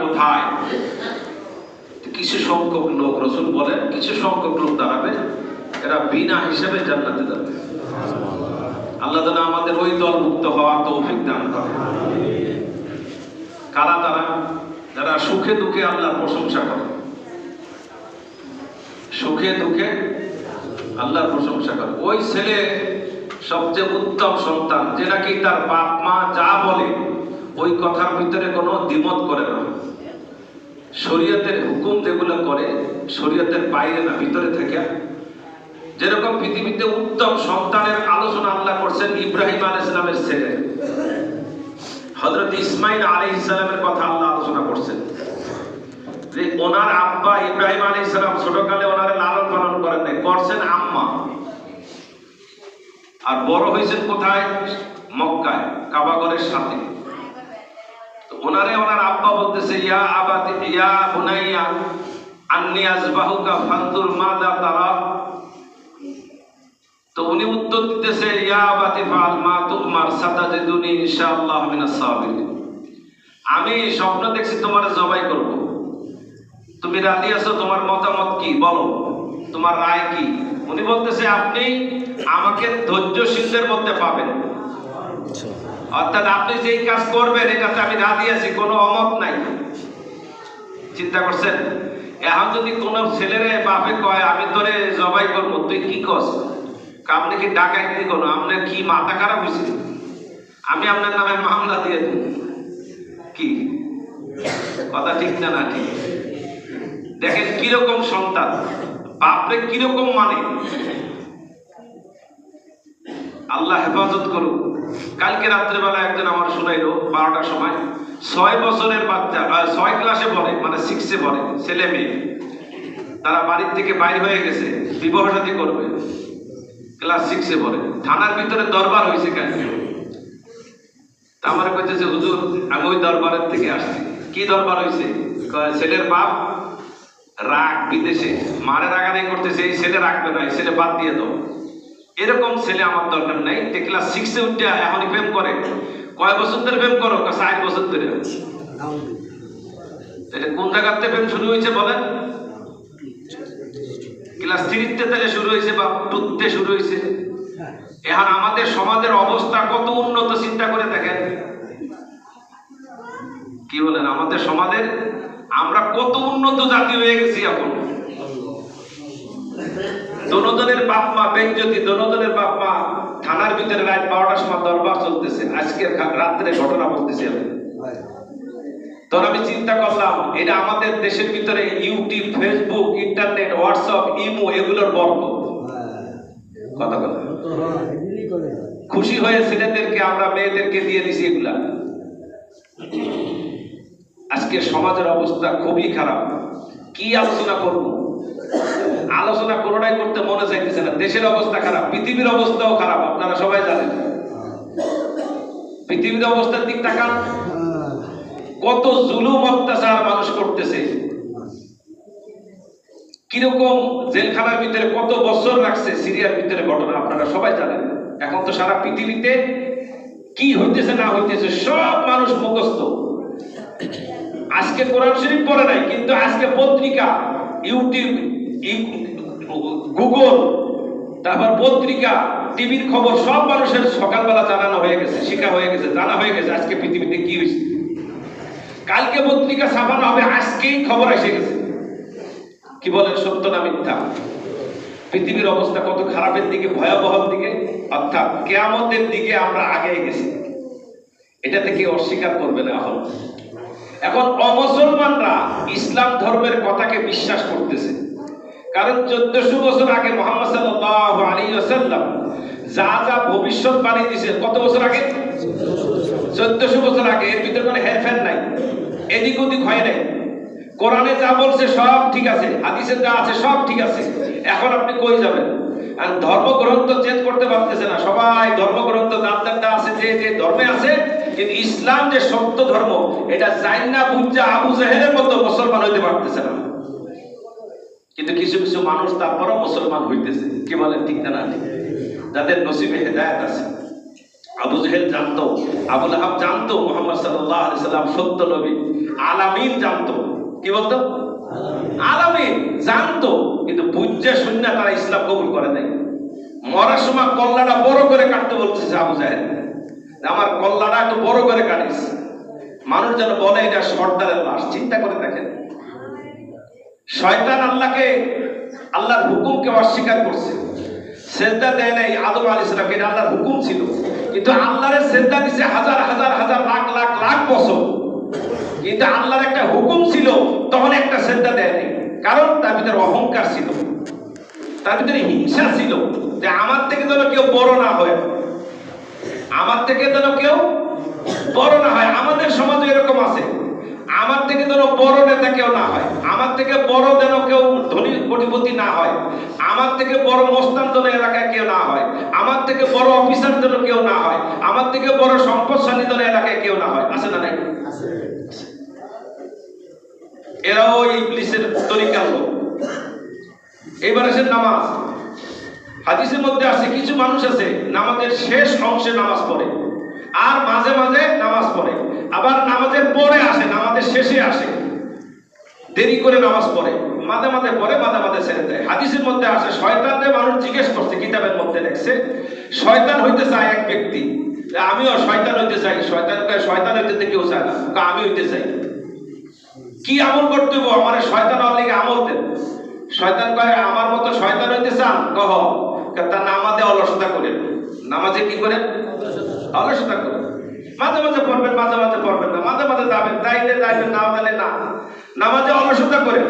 কোথায়? কিছু সংখ্যক লোক, রসুল বলেন, কিছু সংখ্যক লোক দাঁড়াবে, এরা বিনা হিসেবে জান্নাতে যাবে। আল্লাহ তালা আমাদের ওই হওয়ার কারা তারা? যারা সুখে দুঃখে আল্লাহর প্রশংসা করে। সুখে দুঃখে আল্লাহর প্রশংসা করে। ওই ছেলে সবচেয়ে উত্তম সন্তান, যে নাকি তার বাপ মা যা বলে ওই কথার ভিতরে কোনো দ্বিমত করে না। শরীয়তের হুকুম যেগুলো করে, শরীয়তের বাইরে না, ভিতরে থেকে। যেরকম পৃথিবীতে উত্তম সন্তানের আলোচনা আল্লাহ করছেন ইব্রাহিম আল ইসলামের ছেলে। হজরত ইসমাইল আলী ইসলামের কথা আল্লাহ আলোচনা করছেন। যে ওনার আব্বা ইব্রাহিম আলী ইসলাম ছোটকালে ওনার লালন পালন করেন নাই, করছেন আম্মা। আর বড় হয়েছেন কোথায়? মক্কায় কাবাগরের সাথে। ওনারে ওনার আব্বা বলতেছে, ইয়া আবাতি ইয়া বুনাইয়া আন্নি আজবাহুকা ফানদুর মাদা তারা। তো উনি উত্তর দিতেছে, ইয়া আবাতি ফাল মা তুমার সাতাজিদুনি ইনশাআল্লাহ মিনাস সাবিরিন। আমি স্বপ্ন দেখছি তোমার জবাই করব। তুমি রাজি আছো? তোমার মতামত কি? বলো। তোমার রায় কি? উনি বলতেছে, আপনি আমাকে ধৈর্যশীলদের মধ্যে পাবেন। অর্থাৎ আপনি যেই কাজ করবেন এটাতে আমি রাজি আছি, কোনো অমত নাই। চিন্তা করছেন? এখন যদি কোনো ছেলেরে বাপে কয়, আমি তোরে জবাই করব, তুই কি কস আপনি কি ডাকাই ডাকাইতি কোনো আপনার কি মাথা খারাপ হয়েছে আমি আপনার নামে মামলা দিয়ে দেব। কি? কথা ঠিক না না ঠিক? দেখেন কীরকম সন্তান। বাপরে কীরকম মানে? আল্লাহ হেফাজত করুক। কালকে রাত্রেবেলা একজন আমার শুনাইলো, বারোটার সময়। ছয় বছরের বাচ্চা ছয় ক্লাসে পড়ে মানে সিক্সে পড়ে, ছেলে মেয়ে। তারা বাড়ির থেকে বাইর হয়ে গেছে, বিবাহ সাথী করবে। ক্লাস সিক্সে পড়ে। থানার ভিতরে দরবার হয়েছে তা আমার কাছে যে হুজুর, আমি ওই দরবারের থেকে আসছি। কি দরবার হয়েছে ছেলের বাপ রাগ বিদেশে, মারে রাগানি করতেছে, এই ছেলে রাখবে না, এই ছেলে বাদ দিয়ে দাও। এরকম ছেলে আমার দরকার নাই। যে ক্লাস সিক্সে উঠে এখনই প্রেম করে। কয় বছর ধরে প্রেম করো? ষাট বছর ধরে। এটা কোন জায়গাতে প্রেম শুরু হয়েছে বলেন? ক্লাস থ্রিতে তাহলে শুরু হয়েছে বা টুতে শুরু হয়েছে? এখন আমাদের সমাজের অবস্থা কত উন্নত চিন্তা করে দেখেন। কি বলেন? আমাদের সমাজের আমরা কত উন্নত জাতি হয়ে গেছি এখন। দনোদনের বাপ মা বেঞ্জতি দনোদনের বাপ মা থানার ভিতরে রাত বারোটার সময় দরবার চলতেছে আজকে রাত্রে ঘটনা বলতেছি আমি তখন আমি চিন্তা করলাম এটা আমাদের দেশের ভিতরে YouTube Facebook internet WhatsApp imo এগুলোর বর্গ। কথা বলে খুশি হয়ে ছেলেদেরকে আমরা মেয়েদেরকে দিয়ে দিছি এগুলা। আজকে সমাজের অবস্থা খুবই খারাপ। কি আলোচনা করব? আলোচনা কোনোটাই করতে মনে চাইতেছে না। দেশের অবস্থা খারাপ, পৃথিবীর অবস্থাও খারাপ, আপনারা সবাই জানেন। পৃথিবীর অবস্থার দিক তাকান কত জুলুম, অত্যাচার মানুষ করতেছে। কীরকম জেলখানার ভিতরে কত বছর রাখছে সিরিয়ার ভিতরে ঘটনা, আপনারা সবাই জানেন। এখন তো সারা পৃথিবীতে কি হইতেছে, না হইতেছে, সব মানুষ মুখস্থ। আজকে কোরআন শরীফ পড়ে নাই, কিন্তু আজকে পত্রিকা, ইউটিউব ইউ- গুগল তারপর পত্রিকা, টিভির খবর, সব মানুষের সকালবেলা জানানো হয়ে গেছে, শেখা হয়ে গেছে, জানা হয়ে গেছে আজকে পৃথিবীতে কি হয়েছে। কালকে পত্রিকা ছাপানো হবে, আজকেই খবর এসে গেছে। কি বলেন, সত্য না মিথ্যা? পৃথিবীর অবস্থা কত খারাপের দিকে, ভয়াবহ দিকে, অর্থাৎ কেয়ামতের দিকে আমরা আগে গেছি। এটা থেকে অস্বীকার করবে না এখন এখন অমুসলমানরা ইসলাম ধর্মের কথাকে বিশ্বাস করতেছে। কারণ চোদ্দশো বছর আগে মোহাম্মদ সাল্লাল্লাহু আলাইহি ওয়াসাল্লাম যা যা ভবিষ্যৎবাণী দিয়েছে কত বছর আগে? চোদ্দশো বছর আগে, এর ভিতরে কোনো হেরফের নাই, এদিক ওদিক হয় নাই। কোরআনে যা বলছে সব ঠিক আছে, হাদিসে যা আছে সব ঠিক আছে, এখন আপনি কই যাবেন? আর ধর্মগ্রন্থ চেঞ্জ করতে পারতেছে না, সবাই ধর্মগ্রন্থ যারটা আছে, যে যে ধর্মে আছে, কিন্তু ইসলাম যে সত্য ধর্ম, এটা জাইন্না, বুজ্জা, আবু জাহেলের মতো মুসলমান হইতে পারতেছে না। কিন্তু কিছু কিছু মানুষ তারপরও মুসলমান হইতেছে। কি বলেন, ঠিক না ঠিক? যাদের নসিবে হেদায়েত আছে। আবু জেহেল জানতো আবুল আহাব জানতো, মোহাম্মদ আলাইহি সাল্লাম সত্য নবী। আলামিন জানতো। কি বলতো? আলামিন জানতো, কিন্তু বুঝে শূন্য তারা ইসলাম কবুল করে নাই। মরার সময় কল্লাটা বড় করে কাটতে বলতেছে আবু জাহেদ আমার কল্লাটা একটু বড় করে কাটিস। মানুষ যেন বলে, এটা সর্দারের লাশ। চিন্তা করে দেখেন। শয়তান আল্লাহকে, আল্লাহর হুকুমকে অস্বীকার করছে। সেজদা দেয় নাই আদম আলী ইসলামকে আল্লাহর হুকুম ছিল? কিন্তু আল্লাহরের সেজদা দিছে হাজার হাজার হাজার, লাখ লাখ লাখ বছর। কিন্তু আল্লাহর একটা হুকুম ছিল, তখন একটা সেজদা দেয় নাই। কারণ তার ভিতরে অহংকার ছিল। তার ভিতরে হিংসা ছিল যে আমার থেকে যেন কেউ বড় না হয়। আমার থেকে যেন কেউ বড় না হয়। আমাদের সমাজে এরকম আছে। আমার থেকে যেন বড় নেতা কেউ না হয়, আমার থেকে বড় যেন কেউ ধনী কোটিপতি না হয়, আমার থেকে বড় মস্তান যেন এলাকায় কেউ না হয়, আমার থেকে বড় অফিসার যেন কেউ না হয়, আমার থেকে বড় সম্পদশালী যেন এলাকায় কেউ না হয়, আছে না নাই? এরাও এই ইবলিসের তরিকার লোক। এইবার আসেন নামাজ। হাদিসের মধ্যে আছে, কিছু মানুষ আছে, নামাজের শেষ অংশে নামাজ পড়ে। আর মাঝে মাঝে নামাজ পড়ে। আবার নামাজের পরে আসে, নামাজের শেষে আসে। দেরি করে নামাজ পড়ে। মাঝে মাঝে পড়ে, মাঝে মাঝে ছেড়ে দেয়। হাদিসের মধ্যে আসে শয়তানদের মানুষ জিজ্ঞেস করছে, কিতাবের মধ্যে লেখছে, শয়তান হইতে চায় এক ব্যক্তি? আমিও শয়তান হইতে চাই। শয়তান শয়তান হইতে কেউ চায় না। আমি হইতে চাই। কি আমল করতে হব আমার শয়তান হওয়ার লেগে আমল দেন। শয়তান কয়, আমার মতো শয়তান হইতে চান? কহ। তার নামাজে অলসতা করেন। নামাজে কি করেন? অলসতা করেন মাঝে মাঝে পড়বেন, মাঝে মাঝে পড়বেন না। মাঝে মাঝে যাবেন যাইলে যাইবেন, না গেলে না। নামাজে অলসতা করে।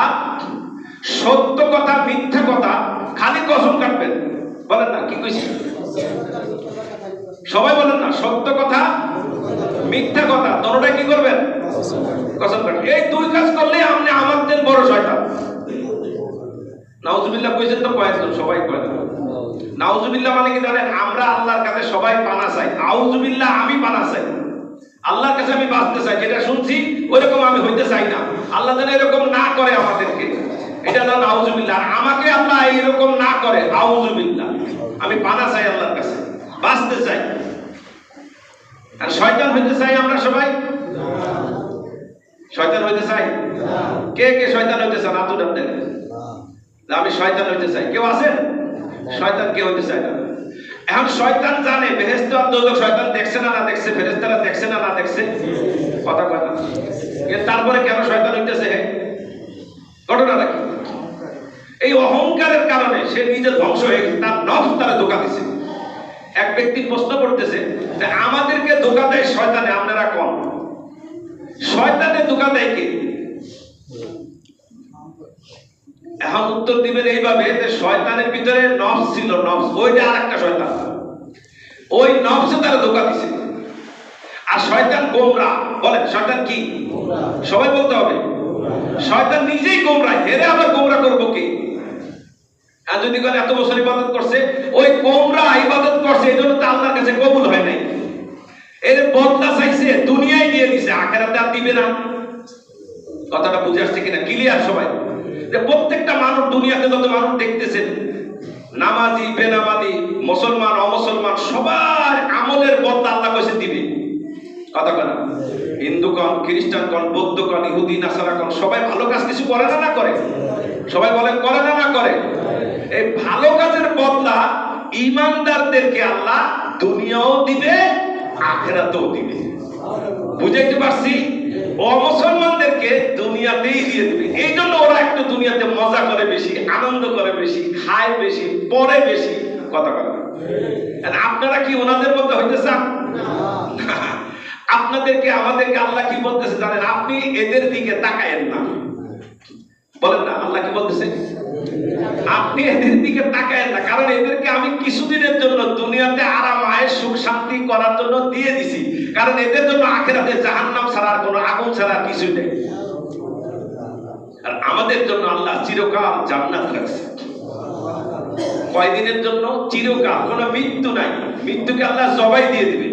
আর সত্য কথা, মিথ্যা কথা, খালি কসম কাটবেন। বলেন না, কি কইছি সবাই বলেন না, সত্য কথা, মিথ্যা কথা। দোনোটা কি করবেন? কসম কাটবেন। এই দুই কাজ করলে আপনি আমাদের বড় শয়তান। নাউজুবিল্লাহ কইছেন তো কয়েকজন, সবাই কয় না। নাউজুবিল্লাহ মানে কি জানেন? আমরা আল্লাহর কাছে সবাই পানা চাই। আউজুবিল্লাহ আমি পানা চাই। আল্লাহর কাছে আমি বাঁচতে চাই। যেটা শুনছি, ওইরকম আমি হইতে চাই না। আল্লাহ যেন এরকম না করে আমাদেরকে। এটা হলো নাউজুবিল্লাহ। আর আমাকে আল্লাহ এরকম না করে, আউজুবিল্লাহ। আমি পানা চাই আল্লাহর কাছে। বাঁচতে চাই। আর শয়তান হইতে চাই আমরা সবাই? শয়তান হইতে চাই? কে কে শয়তান হইতে চান? আতুর আমি শয়তান হইতে চাই। কেউ আছেন? শয়তান কেউ হইতে চায় না? এখন শয়তান জানে বেহেস্ত শয়তান দেখছে না না দেখছে? ফেরেশতারা দেখছে না না দেখছে? কথা কয় না। তারপরে কেন শয়তান হইতেছে হে? ঘটনাটা এই অহংকারের কারণে সে নিজের ধ্বংস হয়ে তার নফস তারা ধোকা দিছে। এক ব্যক্তি প্রশ্ন করতেছে যে, আমাদেরকে ধোকা দেয় শয়তানে, আপনারা কম শয়তানে ধোকা দেয় কে? এখন উত্তর দিবেন এইভাবে যে শয়তানের ভিতরে নফস ছিল নফস। ওইটা আর একটা শয়তান ওই নফসে তারা ধোকা দিছে। আর শয়তান গোমরা। বলেন শয়তান কি? সবাই বলতে হবে। শয়তান নিজেই গোমরা। হেরে আবার গোমরা করব কি? আর যদি করে এত বছর ইবাদত করছে ওই গোমরা ইবাদত করছে এই জন্য তো আল্লাহর কাছে কবুল হয় নাই। এর বদলা চাইছে দুনিয়ায় দিয়ে দিছে আখেরাতে আর দিবে না। কথাটা বুঝে আসছে কিনা? ক্লিয়ার সবাই? যে প্রত্যেকটা মানুষ দুনিয়াতে যত মানুষ দেখতেছেন, নামাজি, বেনামাজি, মুসলমান, অমুসলমান, সবার আমলের বদলা আল্লাহ কইছে দিবে। কথা কথা হিন্দু কন খ্রিস্টান কন বৌদ্ধ কন ইহুদি নাসারা কন সবাই ভালো কাজ কিছু করে না না করে? সবাই বলেন, করে না না করে? এই ভালো কাজের বদলা ইমানদারদেরকে আল্লাহ দুনিয়াও দিবে, আখেরাতেও দিবে। বুঝাইতে পারছি? অমুসলমানদেরকে দুনিয়াতেই দিয়ে দিবে। এই জন্য ওরা একটু দুনিয়াতে মজা করে বেশি, আনন্দ করে বেশি, খায় বেশি, পড়ে বেশি, কথা আর আপনারা কি ওনাদের মধ্যে হইতে চান আপনাদেরকে, আমাদেরকে আল্লাহ কি বলতেছে জানেন? আপনি এদের দিকে তাকায়েন না। বলেন না, আল্লাহ কি বলতেছে? আপনি এদের দিকে তাকায়েন না। কারণ এদেরকে আমি কিছুদিনের জন্য দুনিয়াতে সুখ শান্তি করার জন্য দিয়ে দিছি। কারণ এদের জন্য আখেরাতে জাহান্নাম ছাড়া আর কোনো আগুন ছাড়া কিছুই নেই। আর আমাদের জন্য আল্লাহ চিরকাল জান্নাত রাখছে। কয়দিনের জন্য? চিরকাল। কোনো মৃত্যু নাই। মৃত্যুকে আল্লাহ জবাই দিয়ে দিবে।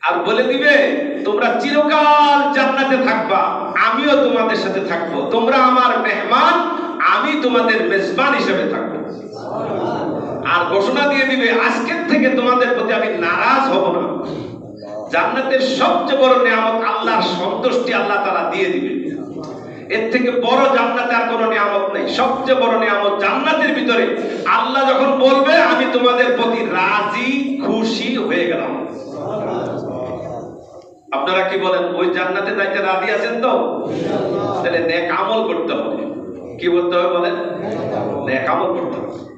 আর বলে দিবে, তোমরা চিরকাল জান্নাতে থাকবা। আমিও তোমাদের সাথে থাকব। তোমরা আমার মেহমান, আমি তোমাদের মেজবান হিসেবে থাকব। আর ঘোষণা দিয়ে দিবে, আজকের থেকে তোমাদের প্রতি আমি নারাজ হব না। জান্নাতের সবচেয়ে বড় নিয়ামত আল্লাহর সন্তুষ্টি আল্লাহ তারা দিয়ে দিবে। এর থেকে বড় জান্নাতে আর কোনো নিয়ামত নেই। সবচেয়ে বড় নিয়ামত জান্নাতের ভিতরে আল্লাহ যখন বলবে, আমি তোমাদের প্রতি রাজি, খুশি হয়ে গেলাম। আপনারা কি বলেন, ওই জান্নাতে যাইতে রাজি আছেন তো? তাহলে নেক আমল করতে হবে। কি বলতে হবে বলেন? নেক আমল করতে হবে।